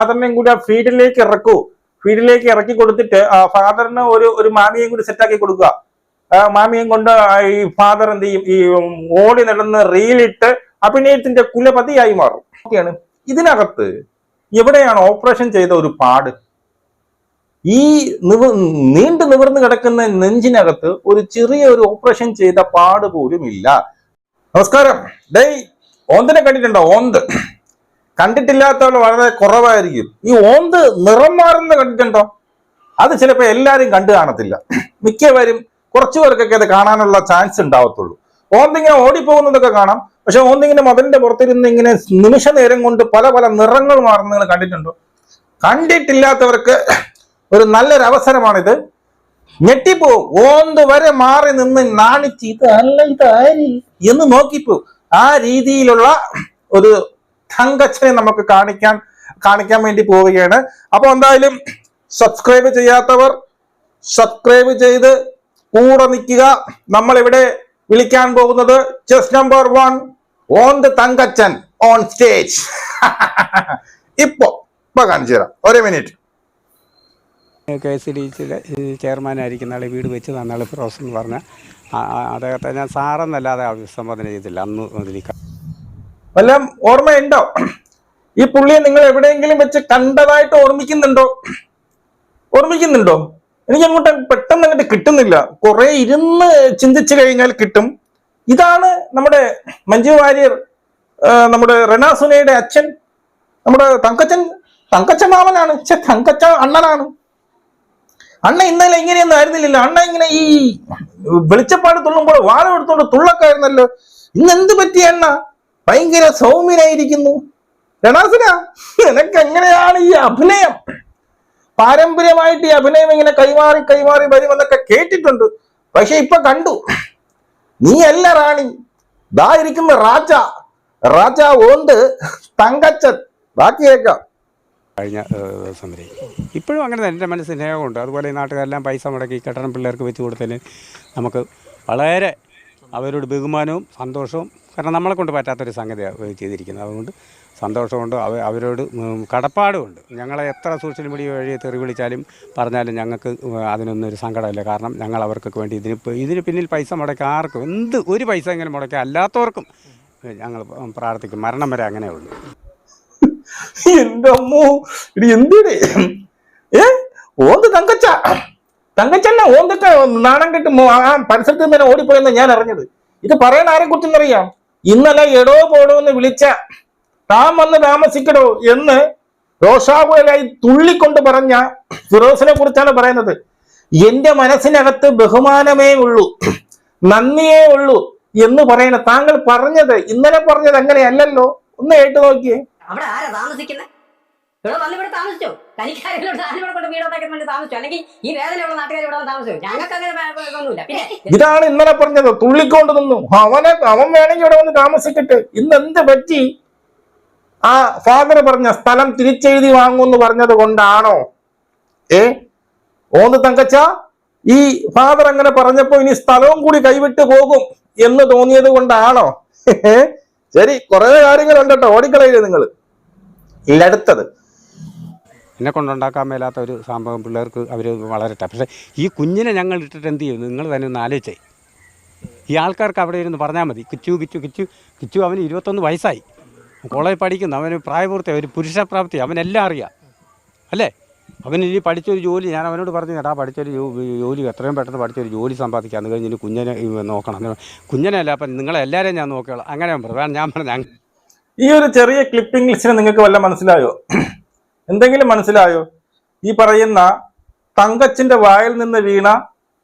ഫാദറിനെയും കൂടി ആ ഫീൽഡിലേക്ക് ഇറക്കൂ. ഫീൽഡിലേക്ക് ഇറക്കി കൊടുത്തിട്ട് ഫാദറിന് ഒരു ഒരു മാമിയെയും കൂടി സെറ്റാക്കി കൊടുക്കുക. മാമിയും കൊണ്ട് ഈ ഫാദർ എന്ത് ചെയ്യും? ഈ ഓടി നടന്ന് റീലിട്ട് അഭിനയത്തിന്റെ കുലപതിയായി മാറും. ഓക്കെയാണ്. ഇതിനകത്ത് എവിടെയാണ് ഓപ്പറേഷൻ ചെയ്ത ഒരു പാട്? ഈ നിവ നീണ്ടു നിവർന്ന് കിടക്കുന്ന നെഞ്ചിനകത്ത് ഒരു ചെറിയ ഒരു ഓപ്പറേഷൻ ചെയ്ത പാട് പോലും ഇല്ല നമസ്കാരം. ഡേയ് ഓന്തിനെ കണ്ടിട്ടുണ്ടോ? ഓന്ത്. കണ്ടിട്ടില്ലാത്തവർ വളരെ കുറവായിരിക്കും. ഈ ഓന്ത് നിറം മാറുന്ന കണ്ടിട്ടുണ്ടോ? അത് ചിലപ്പോൾ എല്ലാവരും കണ്ടു കാണത്തില്ല. മിക്കവരും കുറച്ചു പേർക്കൊക്കെ അത് കാണാനുള്ള ചാൻസ് ഉണ്ടാവത്തുള്ളൂ. ഓന്തിങ്ങനെ ഓടിപ്പോകുന്നതൊക്കെ കാണാം. പക്ഷെ ഓന്തിങ്ങനെ മതിലിന്റെ പുറത്തിരുന്ന് ഇങ്ങനെ നിമിഷ നേരം കൊണ്ട് പല പല നിറങ്ങൾ മാറുന്നത് കണ്ടിട്ടുണ്ടോ? കണ്ടിട്ടില്ലാത്തവർക്ക് ഒരു നല്ലൊരു അവസരമാണിത്. ഞെട്ടിപ്പോ ഓന്ത് വരെ മാറി നിന്ന് നാണിച്ച് ഇത് അല്ല ഇത് ആര്? എന്ന് നോക്കിപ്പോ ആ രീതിയിലുള്ള ഒരു തങ്കച്ചനെ നമുക്ക് കാണിക്കാൻ കാണിക്കാൻ വേണ്ടി പോവുകയാണ്. അപ്പൊ എന്തായാലും സബ്സ്ക്രൈബ് ചെയ്യാത്തവർ സബ്സ്ക്രൈബ് ചെയ്ത് കൂടെ നിൽക്കുക. നമ്മൾ ഇവിടെ വിളിക്കാൻ പോകുന്നത് chess number one on the Thankachan on stage ഇപ്പോ ഇപ്പൊ കാണിച്ചു തരാം. ഒരേ മിനിറ്റ് കെ എസ് ഡി സിയിലെ ചെയർമാനായിരിക്കുന്ന ആളെ വീട് വെച്ച് തന്നാൾ ഫിറോസ് എന്ന് പറഞ്ഞ അദ്ദേഹത്തെ ഞാൻ സാറെന്നല്ലാതെ അഭിസംബോധന ചെയ്തില്ല. അന്ന് മുതൽ വല്ലം ഓർമ്മയുണ്ടോ? ഈ പുള്ളിയെ നിങ്ങൾ എവിടെയെങ്കിലും വെച്ച് കണ്ടതായിട്ട് ഓർമ്മിക്കുന്നുണ്ടോ? ഓർമ്മിക്കുന്നുണ്ടോ? എനിക്ക് അങ്ങോട്ട് പെട്ടെന്ന് അങ്ങോട്ട് കിട്ടുന്നില്ല. കുറെ ഇരുന്ന് ചിന്തിച്ചു കഴിഞ്ഞാൽ കിട്ടും. ഇതാണ് നമ്മുടെ മഞ്ജു വാര്യർ നമ്മുടെ റെനാസുനയുടെ അച്ഛൻ. നമ്മുടെ തങ്കച്ചൻ തങ്കച്ച മാമനാണ്. തങ്കച്ച അണ്ണനാണ്. അണ്ണ ഇന്നലെ ഇങ്ങനെയൊന്നും ആയിരുന്നില്ലല്ലോ. അണ്ണ ഇങ്ങനെ ഈ വെളിച്ചപ്പാട് തുള്ളുമ്പോൾ വാഴ എടുത്തോണ്ട് തുള്ളക്കായിരുന്നല്ലോ. ഇന്ന് എന്ത് പറ്റിയ അണ്ണ? ഭയങ്കര സൗമ്യനായിരിക്കുന്നു. രണാസുര നിനക്ക് എങ്ങനെയാണ് ഈ അഭിനയം? പാരമ്പര്യമായിട്ട് ഈ അഭിനയം ഇങ്ങനെ കൈമാറി കൈമാറി വരുമെന്നൊക്കെ കേട്ടിട്ടുണ്ട്. പക്ഷെ ഇപ്പൊ കണ്ടു. നീ അല്ല റാണി. ദാ ഇരിക്കുന്ന രാജ. രാജ ഓണ്ട് തങ്കച്ചൻ. ബാക്കി കേൾക്കാം. കഴിഞ്ഞ സമരം ഇപ്പോഴും അങ്ങനെ തന്നെ എന്റെ മനസ്സിൽ സ്നേഹമുണ്ട്. അതുപോലെ ഈ നാട്ടുകാരെല്ലാം പൈസ മുടക്കി കെട്ടണം പിള്ളേർക്ക് വെച്ച് കൊടുത്തതിന് നമുക്ക് വളരെ അവരോട് ബഹുമാനവും സന്തോഷവും കാരണം നമ്മളെ കൊണ്ട് പറ്റാത്തൊരു സംഗതിയാണ് ചെയ്തിരിക്കുന്നത്. അതുകൊണ്ട് സന്തോഷമുണ്ട്. അവ അവരോട് കടപ്പാടുമുണ്ട്. ഞങ്ങളെ എത്ര സോഷ്യൽ മീഡിയ വഴി തെറി വിളിച്ചാലും പറഞ്ഞാലും ഞങ്ങൾക്ക് അതിനൊന്നും ഒരു സങ്കടമില്ല. കാരണം ഞങ്ങൾ അവർക്കൊക്കെ വേണ്ടി ഇതിന് ഇതിന് പിന്നിൽ പൈസ മുടക്കുക ആർക്കും എന്ത് ഒരു പൈസ എങ്ങനെ മുടക്കുക അല്ലാത്തവർക്കും ഞങ്ങൾ പ്രാർത്ഥിക്കും. മരണം വരെ അങ്ങനെ ഉള്ളൂ. എന്റെ അമ്മോ ഓന്തൊക്കെ നാണം കെട്ട് ആ പരിസരത്ത് നിന്ന് ഓടിപ്പോയെന്ന് ഞാൻ അറിഞ്ഞത്. ഇത് പറയാൻ ആരെ കുറിച്ചെന്നറിയാം ഇന്നലെ എടോ പോടോ എന്ന് വിളിച്ച താൻ വന്ന് താമസിക്കടോ എന്ന് രോഷാകുലായി തുള്ളിക്കൊണ്ട് പറഞ്ഞ ഫിറോസിനെ കുറിച്ചാണ് പറയുന്നത്. എന്റെ മനസ്സിനകത്ത് ബഹുമാനമേ ഉള്ളൂ നന്ദിയേ ഉള്ളൂ എന്ന് പറയണ താങ്കൾ പറഞ്ഞത് ഇന്നലെ പറഞ്ഞത് അങ്ങനെയല്ലല്ലോ? ഒന്ന് കേട്ട് നോക്കിയേ. അവിടെ ആരാ താമസിക്കുന്നത് ഇവിടെ നല്ല ഇവിടെ താമസിച്ചോ? തനിക്കാരെങ്കിലും ഇവിടെ കൊണ്ട് വീടോട്ടൊക്കെ വേണ്ടി താമസിച്ചു? അല്ലെങ്കിൽ ഈ വേദനയുള്ള നാട്ടുകാർ ഇവിടെ വന്ന് താമസിച്ചു? ഞങ്ങൾക്ക് അങ്ങനെ പിന്നെ ഇതാണ് ഇന്നലെ പറഞ്ഞത്. തുള്ളിക്കൊണ്ട് നിന്നു. അവനെ അവൻ വേണമെങ്കിൽ ഇവിടെ വന്ന് താമസിക്കട്ടെ. ഇന്ന് എന്ത് പറ്റി? ആ ഫാദർ പറഞ്ഞ സ്ഥലം തിരിച്ചെഴുതി വാങ്ങുമെന്ന് പറഞ്ഞത് കൊണ്ടാണോ? ഏ? ഓന്ന് തങ്കച്ച ഈ ഫാദർ അങ്ങനെ പറഞ്ഞപ്പോ ഇനി സ്ഥലവും കൂടി കൈവിട്ട് പോകും എന്ന് തോന്നിയത് കൊണ്ടാണോ? ശരി കുറെ കാര്യങ്ങളുണ്ട് കേട്ടോ. ഓടിക്കളയില്ലേ നിങ്ങൾ അടുത്തത്. എന്നെ കൊണ്ടുണ്ടാക്കാൻ മേലാത്ത ഒരു സംഭവം പിള്ളേർക്ക് അവർ വളരട്ടെ. പക്ഷേ ഈ കുഞ്ഞിനെ ഞങ്ങൾ ഇട്ടിട്ട് എന്ത് ചെയ്യും? നിങ്ങൾ തന്നെ ഒന്ന് ആലോചിച്ചേ. ഈ ആൾക്കാർക്ക് അവിടെ ഇരുന്ന് പറഞ്ഞാൽ മതി. കിച്ചു കിച്ചു കിച്ചു. കിച്ചു അവന് ഇരുപത്തൊന്ന് വയസ്സായി. കോളേജ് പഠിക്കുന്നു. അവന് പ്രായപൂർത്തി ഒരു പുരുഷപ്രാപ്തി. അവനെല്ലാം അറിയാം. അല്ലേ? അവൻ ഇനി പഠിച്ചൊരു ജോലി ഞാൻ അവനോട് പറഞ്ഞു എടാ പഠിച്ചൊരു ജോലി എത്രയും പെട്ടെന്ന് പഠിച്ചൊരു ജോലി സമ്പാദിക്കുക അത് കഴിഞ്ഞ് കുഞ്ഞിനെ നോക്കണം. കുഞ്ഞിനെ അല്ല അപ്പം നിങ്ങളെല്ലാവരെയും ഞാൻ നോക്കിയോളാം അങ്ങനെ ഞാൻ ഞാൻ പറഞ്ഞു ഈ ഒരു ചെറിയ ക്ലിപ്പിംഗ് ലിസ്റ്റിന് നിങ്ങൾക്ക് വല്ല മനസ്സിലായോ? എന്തെങ്കിലും മനസ്സിലായോ? ഈ പറയുന്ന തങ്കച്ചിന്റെ വായിൽ നിന്ന് വീണ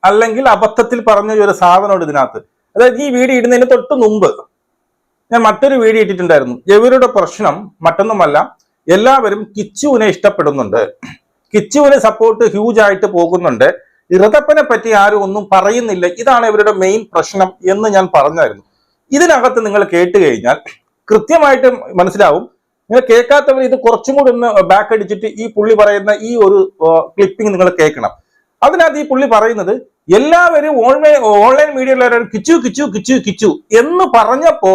അല്ലെങ്കിൽ അബദ്ധത്തിൽ പറഞ്ഞ ഒരു സാധനമുണ്ട് ഇതിനകത്ത്. അതായത് ഈ വീഡിയോ ഇടുന്നതിന് തൊട്ട് മുമ്പ് ഞാൻ മറ്റൊരു വീഡിയോ ഇട്ടിട്ടുണ്ടായിരുന്നു. ഇവരുടെ പ്രശ്നം മറ്റൊന്നുമല്ല എല്ലാവരും കിച്ചുവിനെ ഇഷ്ടപ്പെടുന്നുണ്ട്. കിച്ചുവിനെ സപ്പോർട്ട് ഹ്യൂജ് ആയിട്ട് പോകുന്നുണ്ട്. ഇറതപ്പനെ പറ്റി ആരും ഒന്നും പറയുന്നില്ല. ഇതാണ് ഇവരുടെ മെയിൻ പ്രശ്നം എന്ന് ഞാൻ പറഞ്ഞായിരുന്നു. ഇതിനകത്ത് നിങ്ങൾ കേട്ട് കഴിഞ്ഞാൽ കൃത്യമായിട്ട് മനസ്സിലാവും നിങ്ങൾ കേൾക്കാത്തവർ ഇത് കുറച്ചും കൂടി ഒന്ന് ബാക്ക് അടിച്ചിട്ട് ഈ പുള്ളി പറയുന്ന ഈ ഒരു ക്ലിപ്പിംഗ് നിങ്ങൾ കേൾക്കണം. അതിനകത്ത് ഈ പുള്ളി പറയുന്നത് എല്ലാവരും ഓൺലൈൻ ഓൺലൈൻ മീഡിയയിലുള്ളവരും കിച്ചു കിച്ചു കിച്ചു കിച്ചു എന്ന് പറഞ്ഞപ്പോ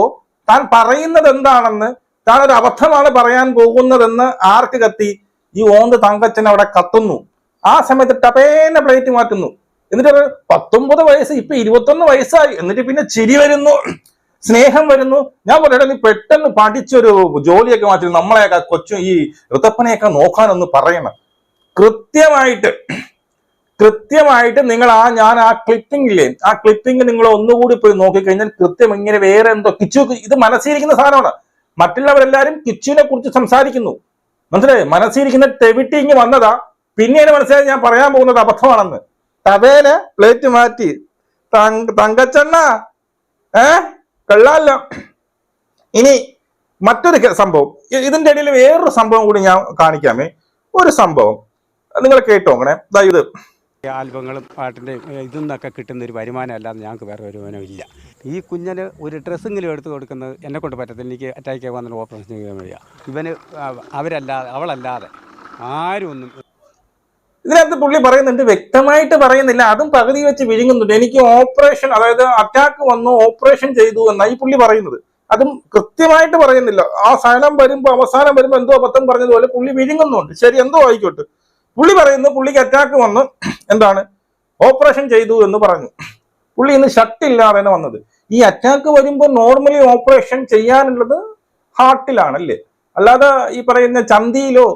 താൻ പറയുന്നത് എന്താണെന്ന് താൻ ഒരു അബദ്ധമാണ് പറയാൻ പോകുന്നതെന്ന് ആർക്ക് കത്തി? ഈ ഓന്ത് തങ്കച്ചൻ അവിടെ കത്തുന്നു. ആ സമയത്ത് ടപേന പ്ലേറ്റ് മാറ്റുന്നു. എന്നിട്ട് പത്തൊമ്പത് വയസ്സ് ഇപ്പൊ ഇരുപത്തൊന്ന് വയസ്സായി. എന്നിട്ട് പിന്നെ ചിരി വരുന്നു. സ്നേഹം വരുന്നു. ഞാൻ പറയട്ടെ നീ പെട്ടെന്ന് പഠിച്ചൊരു ജോലിയൊക്കെ മാറ്റി നമ്മളെയൊക്കെ കൊച്ചു ഈ ഋതപ്പനെയൊക്കെ നോക്കാനൊന്ന് പറയണം. കൃത്യമായിട്ട് കൃത്യമായിട്ട് നിങ്ങൾ ആ ഞാൻ ആ ക്ലിപ്പിംഗ് ആ ക്ലിപ്പിംഗ് നിങ്ങൾ ഒന്നുകൂടി പോയി നോക്കിക്കഴിഞ്ഞാൽ കൃത്യം ഇങ്ങനെ വേറെ എന്തോ കിച്ചു ഇത് മനസ്സിലിരിക്കുന്ന സാധനമാണ്. മറ്റുള്ളവരെല്ലാരും കിച്ചുവിനെ കുറിച്ച് സംസാരിക്കുന്നു. മനസ്സിലായി? മനസ്സിലിരിക്കുന്ന തെവിട്ടി ഇങ്ങ് വന്നതാ. പിന്നീട് മനസ്സിലായി ഞാൻ പറയാൻ പോകുന്നത് അബദ്ധമാണെന്ന്. തവേനെ പ്ലേറ്റ് മാറ്റി. തങ്ക തങ്കച്ചണ്ണ ഏ? കൊള്ളാല്ല. ഇനി മറ്റൊരു സംഭവം. ഇതിന്റെ ഇടയിൽ വേറൊരു സംഭവം കൂടി ഞാൻ കാണിക്കാമേ ഒരു സംഭവം. നിങ്ങൾ കേട്ടോ അങ്ങനെ ദാ ഇത്. ആൽബങ്ങളും പാട്ടിന്റെയും ഇതിൽ കിട്ടുന്ന ഒരു വരുമാനം അല്ലാതെ ഞങ്ങൾക്ക് വേറെ വരുമാനം ഇല്ല. ഈ കുഞ്ഞിന് ഒരു ഡ്രസ്സെങ്കിലും എടുത്തു കൊടുക്കുന്നത് എന്നെ കൊണ്ട് പറ്റത്തില്ല. എനിക്ക് അറ്റാക്ക് വന്നിട്ട് ഓപ്പറേഷൻ ചെയ്യാൻ വഴിയാണ് ഇവന് അവരല്ലാതെ അവളല്ലാതെ ആരും ഒന്നും ഇതിനകത്ത് പുള്ളി പറയുന്നുണ്ട് വ്യക്തമായിട്ട് പറയുന്നില്ല. അതും പകുതി വെച്ച് വിഴുങ്ങുന്നുണ്ട്. എനിക്ക് ഓപ്പറേഷൻ അതായത് അറ്റാക്ക് വന്നു ഓപ്പറേഷൻ ചെയ്തു എന്നാണ് ഈ പുള്ളി പറയുന്നത്. അതും കൃത്യമായിട്ട് പറയുന്നില്ല. ആ സ്ഥലം വരുമ്പോൾ അവസാനം വരുമ്പോൾ എന്തോ അബദ്ധം പറഞ്ഞതുപോലെ പുള്ളി വിഴുങ്ങുന്നുണ്ട്. ശരി എന്തോ ആയിക്കോട്ടെ. പുള്ളി പറയുന്നു പുള്ളിക്ക് അറ്റാക്ക് വന്നു. എന്താണ്? ഓപ്പറേഷൻ ചെയ്തു എന്ന് പറഞ്ഞു. പുള്ളി ഇന്ന് ഷട്ട് ഇല്ലാതെയാണ് വന്നത്. ഈ അറ്റാക്ക് വരുമ്പോൾ നോർമലി ഓപ്പറേഷൻ ചെയ്യാനുള്ളത് ഹാർട്ടിലാണല്ലേ അല്ലാതെ ഈ പറയുന്ന ചന്തിയിലോ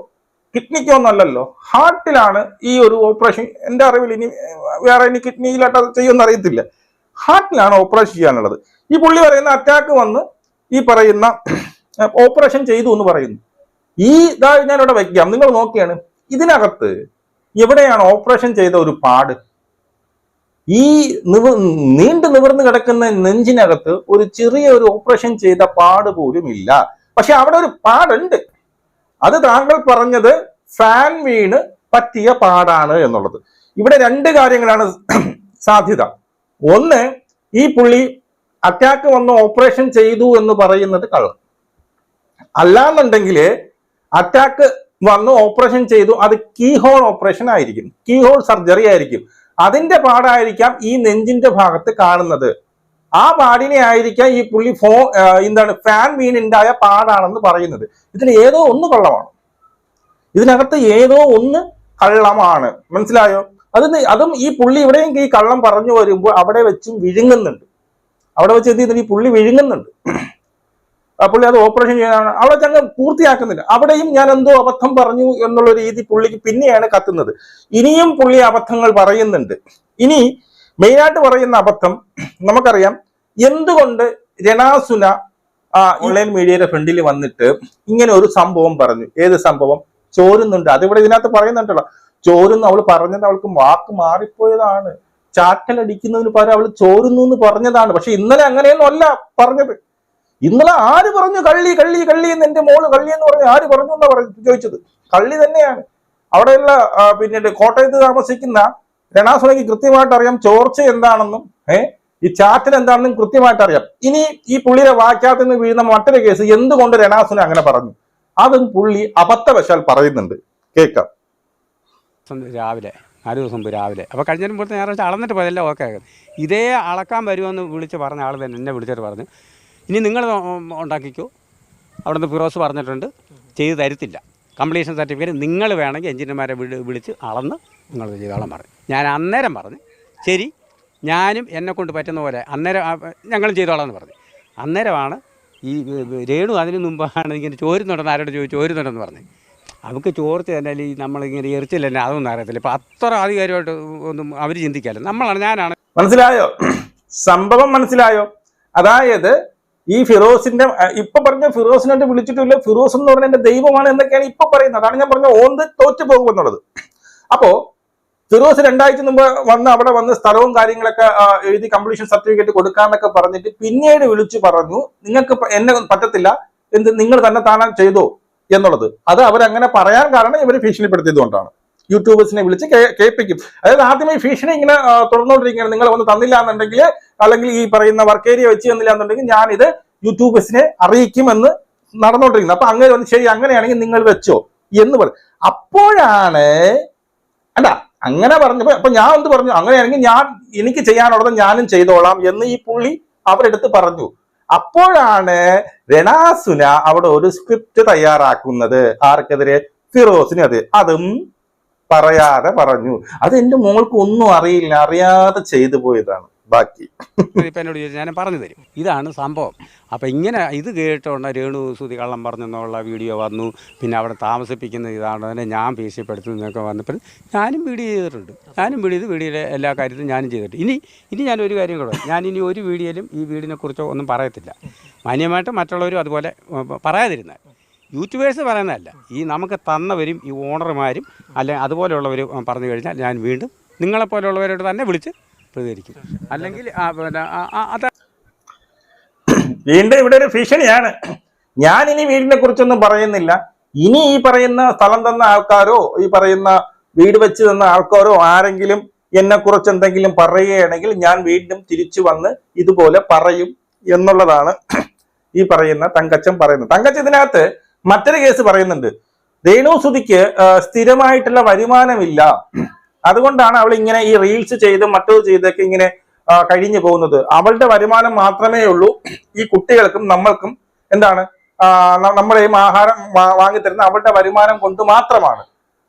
കിഡ്നിക്കോ ഒന്നല്ലല്ലോ ഹാർട്ടിലാണ് ഈ ഒരു ഓപ്പറേഷൻ. എന്റെ അറിവിൽ ഇനി വേറെ ഇനി കിഡ്നിയിലായിട്ട് ചെയ്യുമെന്ന് അറിയത്തില്ല. ഹാർട്ടിലാണ് ഓപ്പറേഷൻ ചെയ്യാനുള്ളത്. ഈ പുള്ളി പറയുന്ന അറ്റാക്ക് വന്ന് ഈ പറയുന്ന ഓപ്പറേഷൻ ചെയ്തു എന്ന് പറയുന്നു. ഈ ഇതാ ഞാനിവിടെ വയ്ക്കാം നിങ്ങൾ നോക്കിയാണ്. ഇതിനകത്ത് എവിടെയാണ് ഓപ്പറേഷൻ ചെയ്ത ഒരു പാട്? ഈ നിവ നീണ്ടു നിവർന്ന് കിടക്കുന്ന നെഞ്ചിനകത്ത് ഒരു ചെറിയ ഒരു ഓപ്പറേഷൻ ചെയ്ത പാട് പോലും ഇല്ല പക്ഷെ അവിടെ ഒരു പാടുണ്ട്. അത് താങ്കൾ പറഞ്ഞത് ഫാൻ വീണ് പറ്റിയ പാടാണ് എന്നുള്ളത്. ഇവിടെ രണ്ട് കാര്യങ്ങളാണ് സാധ്യത. ഒന്ന് ഈ പുള്ളി അറ്റാക്ക് വന്ന് ഓപ്പറേഷൻ ചെയ്തു എന്ന് പറയുന്നത് കള്ളം അല്ലാന്നുണ്ടെങ്കിൽ അറ്റാക്ക് വന്ന് ഓപ്പറേഷൻ ചെയ്തു അത് കീ ഹോൾ ഓപ്പറേഷൻ ആയിരിക്കും. കീ ഹോൾ സർജറി ആയിരിക്കും. അതിന്റെ പാടായിരിക്കാം ഈ നെഞ്ചിന്റെ ഭാഗത്ത് കാണുന്നത്. ആ പാടിനെ ആയിരിക്കാം ഈ പുള്ളി ഫോ എന്താണ് ഫാൻ വീണുണ്ടായ പാടാണെന്ന് പറയുന്നത്. ഇതിൽ ഏതോ ഒന്ന് കള്ളമാണ്. ഇതിനകത്ത് ഏതോ ഒന്ന് കള്ളമാണ്. മനസ്സിലായോ? അത് അതും ഈ പുള്ളി ഇവിടെയും ഈ കള്ളം പറഞ്ഞു വരുമ്പോൾ അവിടെ വെച്ചും വിഴുങ്ങുന്നുണ്ട്. അവിടെ വെച്ച് എന്ത് ഈ പുള്ളി വിഴുങ്ങുന്നുണ്ട്. പുള്ളി അത് ഓപ്പറേഷൻ ചെയ്യാനാണ്. അവിടെ ഞങ്ങൾ പൂർത്തിയാക്കുന്നില്ല. അവിടെയും ഞാൻ എന്തോ അബദ്ധം പറഞ്ഞു എന്നുള്ള രീതി പുള്ളിക്ക് പിന്നെയാണ് കത്തുന്നത്. ഇനിയും പുള്ളി അബദ്ധങ്ങൾ പറയുന്നുണ്ട്. ഇനി മെയിനായിട്ട് പറയുന്ന അബദ്ധം നമുക്കറിയാം. എന്തുകൊണ്ട് രണാസുന ഓൺലൈൻ മീഡിയയുടെ ഫ്രണ്ടിൽ വന്നിട്ട് ഇങ്ങനെ ഒരു സംഭവം പറഞ്ഞു. ഏത് സംഭവം? ചോരുന്നുണ്ട്. അതിവിടെ ഇതിനകത്ത് പറയുന്നുണ്ടല്ലോ. ചോരുന്നു അവൾ പറഞ്ഞത് അവൾക്ക് വാക്ക് മാറിപ്പോയതാണ്. ചാറ്റലടിക്കുന്നതിന് പകരം അവൾ ചോരുന്നു എന്ന് പറഞ്ഞതാണ്. പക്ഷെ ഇന്നലെ അങ്ങനെയൊന്നും അല്ല പറഞ്ഞത്. ഇന്നലെ ആര് പറഞ്ഞു? കള്ളി കള്ളി കള്ളി എന്ന് എന്റെ മോൾ കള്ളി എന്ന് പറഞ്ഞു ആര് പറഞ്ഞു എന്നാ പറഞ്ഞു ചോദിച്ചത്? കള്ളി തന്നെയാണ്. അവിടെയുള്ള പിന്നെ പിന്നീട് കോട്ടയത്ത് താമസിക്കുന്ന രണാസുനയ്ക്ക് കൃത്യമായിട്ട് അറിയാം ചോർച്ച എന്താണെന്നും ഏഹ് ഈ ചാറ്റൽ എന്താണെന്നും കൃത്യമായിട്ട് അറിയാം ഇനി ഈ പുള്ളിയുടെ വാക്യാത്തിൽ നിന്ന് വീഴുന്ന മറ്റൊരു കേസ് എന്തുകൊണ്ട് രണാസുന അങ്ങനെ പറഞ്ഞു? അതും പുള്ളി അബദ്ധവശാൽ പറയുന്നുണ്ട്. കേൾക്കാം. രാവിലെ നാല് ദിവസം മുമ്പ് രാവിലെ. അപ്പോൾ കഴിഞ്ഞ മുമ്പത്തെ ഞായറാഴ്ച അളന്നിട്ട് പോയതല്ലേ ഓക്കെ ഇതേ അളക്കാൻ വരുമെന്ന് വിളിച്ച് പറഞ്ഞ ആൾ തന്നെ എന്നെ വിളിച്ചിട്ട് പറഞ്ഞു. ഇനി നിങ്ങൾ ഉണ്ടാക്കിക്കോ. അവിടുന്ന് ഫിറോസ് പറഞ്ഞിട്ടുണ്ട്. ചെയ്ത് തരത്തില്ല. കംപ്ലീഷൻ സർട്ടിഫിക്കറ്റ് നിങ്ങൾ വേണമെങ്കിൽ എഞ്ചിനീയർമാരെ വിളി വിളിച്ച് അളന്ന് നിങ്ങൾ ചെയ്തോളം പറഞ്ഞു. ഞാൻ അന്നേരം പറഞ്ഞു ശരി ഞാനും എന്നെ കൊണ്ട് പറ്റുന്ന പോലെ അന്നേരം ഞങ്ങളും ചെയ്തോളാം എന്ന് പറഞ്ഞു. അന്നേരമാണ് ഈ രേണു അതിന് മുമ്പാണ് ഇങ്ങനെ ചോരുന്നുണ്ടെന്ന് ആരോട് ചോദിച്ചു ചോരുന്നുണ്ടെന്ന് പറഞ്ഞു. അവർക്ക് ചോർച്ച തന്നെ ഈ നമ്മളിങ്ങനെ എറിച്ചില്ല തന്നെ അതൊന്നും അറിയത്തില്ല. ഇപ്പം അത്ര ആധികാരികമായിട്ട് ഒന്നും അവർ ചിന്തിക്കാല്ലോ നമ്മളാണ് ഞാനാണ്. മനസ്സിലായോ? സംഭവം മനസ്സിലായോ? അതായത് ഈ ഫിറോസിന്റെ ഇപ്പൊ പറഞ്ഞ ഫിറോസിനെ വിളിച്ചിട്ടില്ല. ഫിറോസ് എന്ന് പറഞ്ഞ എന്റെ ദൈവമാണ് എന്നൊക്കെയാണ് ഇപ്പൊ പറയുന്നത്. അതാണ് ഞാൻ പറഞ്ഞ ഓന്ത് തോറ്റു പോകുമെന്നുള്ളത്. അപ്പോ ഫിറോസ് രണ്ടാഴ്ച മുമ്പ് വന്ന് അവിടെ വന്ന് സ്ഥലവും കാര്യങ്ങളൊക്കെ എഴുതി കംപ്ലീഷൻ സർട്ടിഫിക്കറ്റ് കൊടുക്കാന്നൊക്കെ പറഞ്ഞിട്ട് പിന്നീട് വിളിച്ചു പറഞ്ഞു നിങ്ങൾക്ക് എന്നെ പറ്റത്തില്ല. എന്ത് നിങ്ങൾ തന്നെ താനാ ചെയ്തോ? എന്നുള്ളത്. അത് അവരങ്ങനെ പറയാൻ കാരണം ഇവർ ഭീഷണിപ്പെടുത്തിയത് കൊണ്ടാണ് യൂട്യൂബേഴ്സിനെ വിളിച്ച് കേൾപ്പിക്കും. അതായത് ആദ്യമേ ഭീഷണി ഇങ്ങനെ തുടർന്നുകൊണ്ടിരിക്കുകയാണ്. നിങ്ങൾ വന്ന് തന്നില്ല എന്നുണ്ടെങ്കിൽ അല്ലെങ്കിൽ ഈ പറയുന്ന വർക്ക് ഏരിയ വെച്ച് തന്നില്ല എന്നുണ്ടെങ്കിൽ ഞാനിത് യൂട്യൂബേഴ്സിനെ അറിയിക്കുമെന്ന് നടന്നുകൊണ്ടിരിക്കുന്നത് അപ്പൊ അങ്ങനെ ശരി അങ്ങനെയാണെങ്കിൽ നിങ്ങൾ വെച്ചോ. എന്ന് പറയും അപ്പോഴാണ് അല്ല അങ്ങനെ പറഞ്ഞപ്പോ അപ്പൊ ഞാൻ എന്ത് പറഞ്ഞു? അങ്ങനെയാണെങ്കിൽ ഞാൻ എനിക്ക് ചെയ്യാനുള്ളത് ഞാനും ചെയ്തോളാം എന്ന് ഈ പുള്ളി അവരെടുത്ത് പറഞ്ഞു. അപ്പോഴാണ് രണാസുന അവിടെ ഒരു സ്ക്രിപ്റ്റ് തയ്യാറാക്കുന്നത്. ആർക്കെതിരെ? ഫിറോസിന് അത്. അതും പറയാതെ പറഞ്ഞു. അത് എന്റെ മോൾക്ക് ഒന്നും അറിയില്ല. അറിയാതെ ചെയ്തു പോയതാണ്. ബാക്കി. ഇപ്പം എന്നോട് ചോദിച്ചു ഞാൻ പറഞ്ഞു തരും. ഇതാണ് സംഭവം. അപ്പം ഇങ്ങനെ ഇത് കേട്ടുകൊണ്ട് രേണു സുതി കള്ളം പറഞ്ഞെന്നുള്ള വീഡിയോ വന്നു. പിന്നെ അവിടെ താമസിപ്പിക്കുന്ന ഇതാണ്. അതിനെ ഞാൻ ഭീഷണിപ്പെടുത്തുന്നു എന്നൊക്കെ വന്നപ്പോൾ ഞാനും വീഡിയോ ചെയ്തിട്ടുണ്ട്. ഞാനും വീഡിയോ ചെയ്ത് വീഡിയോയിലെ എല്ലാ കാര്യത്തിലും ഞാനും ചെയ്തിട്ടുണ്ട്. ഇനി ഇനി ഞാൻ ഒരു കാര്യം കൂടെ ഞാൻ ഇനി ഒരു വീഡിയോയിലും ഈ വീടിനെ കുറിച്ചോ ഒന്നും പറയത്തില്ല. മാന്യമായിട്ട് മറ്റുള്ളവരും അതുപോലെ പറയാതിരുന്നാൽ. യൂട്യൂബേഴ്സ് പറയുന്നതല്ല. ഈ നമുക്ക് തന്നവരും ഈ ഓണർമാരും അല്ലെ അതുപോലെയുള്ളവർ പറഞ്ഞു കഴിഞ്ഞാൽ ഞാൻ വീണ്ടും നിങ്ങളെപ്പോലുള്ളവരോട് തന്നെ വിളിച്ച് പ്രതികരിക്കും. അല്ലെങ്കിൽ വീണ്ടും ഇവിടെ ഒരു ഭീഷണിയാണ്. ഞാൻ ഇനി വീടിനെ കുറിച്ചൊന്നും പറയുന്നില്ല. ഇനി ഈ പറയുന്ന സ്ഥലം തന്ന ആൾക്കാരോ ഈ പറയുന്ന വീട് വെച്ച് തന്ന ആൾക്കാരോ ആരെങ്കിലും എന്നെ കുറിച്ച് എന്തെങ്കിലും പറയുകയാണെങ്കിൽ ഞാൻ വീണ്ടും തിരിച്ചു വന്ന് ഇതുപോലെ പറയും എന്നുള്ളതാണ് ഈ പറയുന്ന തങ്കച്ചൻ പറയുന്നത്. തങ്കച്ച ഇതിനകത്ത് മറ്റൊരു കേസ് പറയുന്നുണ്ട്. രേണു സുതിക്ക് സ്ഥിരമായിട്ടുള്ള വരുമാനമില്ല. അതുകൊണ്ടാണ് അവൾ ഇങ്ങനെ ഈ റീൽസ് ചെയ്ത് മറ്റത് ചെയ്തൊക്കെ ഇങ്ങനെ കഴിഞ്ഞു പോകുന്നത്. അവളുടെ വരുമാനം മാത്രമേ ഉള്ളൂ. ഈ കുട്ടികൾക്കും നമ്മൾക്കും എന്താണ് നമ്മളെയും ആഹാരം വാങ്ങിത്തരുന്ന അവളുടെ വരുമാനം കൊണ്ട് മാത്രമാണ്.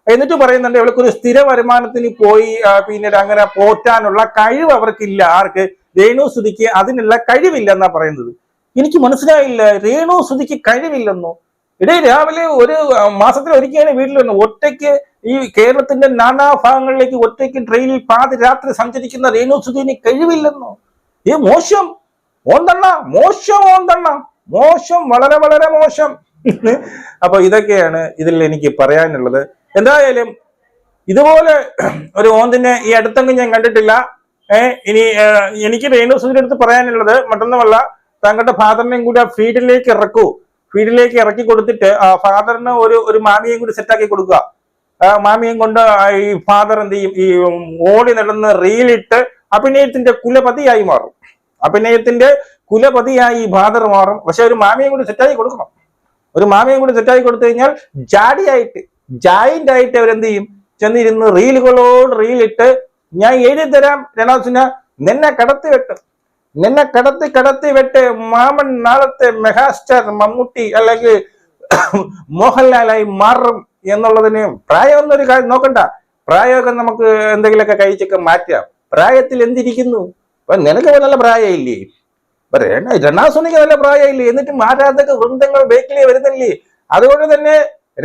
എന്നിട്ട് പറയുന്നുണ്ട് ഇവൾക്കൊരു സ്ഥിര വരുമാനത്തിന് പോയി പിന്നീട് അങ്ങനെ പോറ്റാനുള്ള കഴിവ് അവർക്കില്ല. ആർക്ക്? രേണു സുതിക്ക് അതിനുള്ള കഴിവില്ല എന്നാ പറയുന്നത്. എനിക്ക് മനസ്സിലായില്ല. രേണു സുതിക്ക് കഴിവില്ലെന്നോ? ഇടയിൽ രാവിലെ ഒരു മാസത്തിൽ ഒരിക്കലും വീട്ടിൽ വന്നു ഒറ്റയ്ക്ക് ഈ കേരളത്തിന്റെ നാനാ ഭാഗങ്ങളിലേക്ക് ഒറ്റയ്ക്ക് ട്രെയിനിൽ പാതി രാത്രി സഞ്ചരിക്കുന്ന രേണു സുധീന് കഴിവില്ലെന്നോ? ഈ മോശം ഓന്തണ്ണ മോശം ഓന്തണ്ണ മോശം വളരെ വളരെ മോശം. അപ്പൊ ഇതൊക്കെയാണ് ഇതിൽ എനിക്ക് പറയാനുള്ളത്. എന്തായാലും ഇതുപോലെ ഒരു ഓന്തിനെ ഈ അടുത്തെങ്കിലും ഞാൻ കണ്ടിട്ടില്ല. ഇനി എനിക്ക് രേണു സുധിന്റെ അടുത്ത് പറയാനുള്ളത് മറ്റൊന്നുമല്ല താങ്കളുടെ ഫാദറിനെയും കൂടി ആ ഫീഡിലേക്ക് ഇറക്കൂ. ഫീഡിലേക്ക് ഇറക്കി കൊടുത്തിട്ട് ആ ഫാദറിന് ഒരു ഒരു മാമിയെയും കൂടി സെറ്റാക്കി കൊടുക്കുക. മാമിയും കൊണ്ട് ഈ ഫാദർ എന്ത് ചെയ്യും? ഈ ഓടി നടന്ന് റീലിട്ട് അഭിനയത്തിന്റെ കുലപതിയായി മാറും. അഭിനയത്തിന്റെ കുലപതിയായി ഈ ഫാദർ മാറും. പക്ഷെ ഒരു മാമിയും കൂടി സെറ്റാക്കി കൊടുക്കണം. ഒരു മാമിയും കൂടി സെറ്റാക്കി കൊടുത്തു കഴിഞ്ഞാൽ ജാഡിയായിട്ട് ജായിന്റ് ആയിട്ട് അവരെന്ത് ചെയ്യും? ചെന്നിരുന്ന് റീലുകളോട് റീലിട്ട് ഞാൻ എഴുതി തരാം രണാസിന് നിന്നെ കടത്തി വെട്ടും. നിന്നെ കടത്തി കടത്തി വെട്ട് മാമൻ നാളത്തെ മെഗാസ്റ്റാർ മമ്മൂട്ടി അല്ലെങ്കിൽ മോഹൻലാലായി മാറും. എന്നുള്ളതിന് പ്രായം എന്നൊരു കാര്യം നോക്കണ്ട. പ്രായമൊക്കെ നമുക്ക് എന്തെങ്കിലുമൊക്കെ കഴിച്ചൊക്കെ മാറ്റാം. പ്രായത്തിൽ എന്തിരിക്കുന്നു? ഇപ്പൊ നിനക്ക് നല്ല പ്രായമില്ലേ? രണാസുനിക്ക് നല്ല പ്രായമില്ലേ? എന്നിട്ടും ആരാധക വൃന്ദങ്ങൾ ബേക്കിലേ വരുന്നില്ലേ? അതുകൊണ്ട് തന്നെ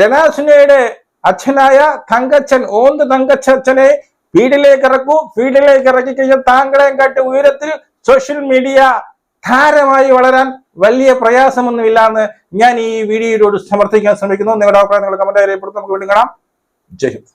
രണാസുനയുടെ അച്ഛനായ തങ്കച്ചൻ ഓന്ത് തങ്കച്ചനെ ഫീഡിലേക്ക് ഇറക്കൂ. ഫീഡിലേക്ക് ഇറക്കി കഴിഞ്ഞാൽ താങ്കളെയും കാട്ടി ഉയരത്തിൽ സോഷ്യൽ മീഡിയ താരമായി വളരാൻ വലിയ പ്രയാസമൊന്നുമില്ല എന്ന് ഞാൻ ഈ വീഡിയോയിലൂടെ സമർത്ഥിക്കാൻ ശ്രമിക്കുന്നു. നിങ്ങളുടെ അഭിപ്രായം നിങ്ങൾ കമന്റ് രേഖപ്പെടുത്തും നമുക്ക് വീണ്ടും കാണാം. ജയ് ഹിന്ദ്.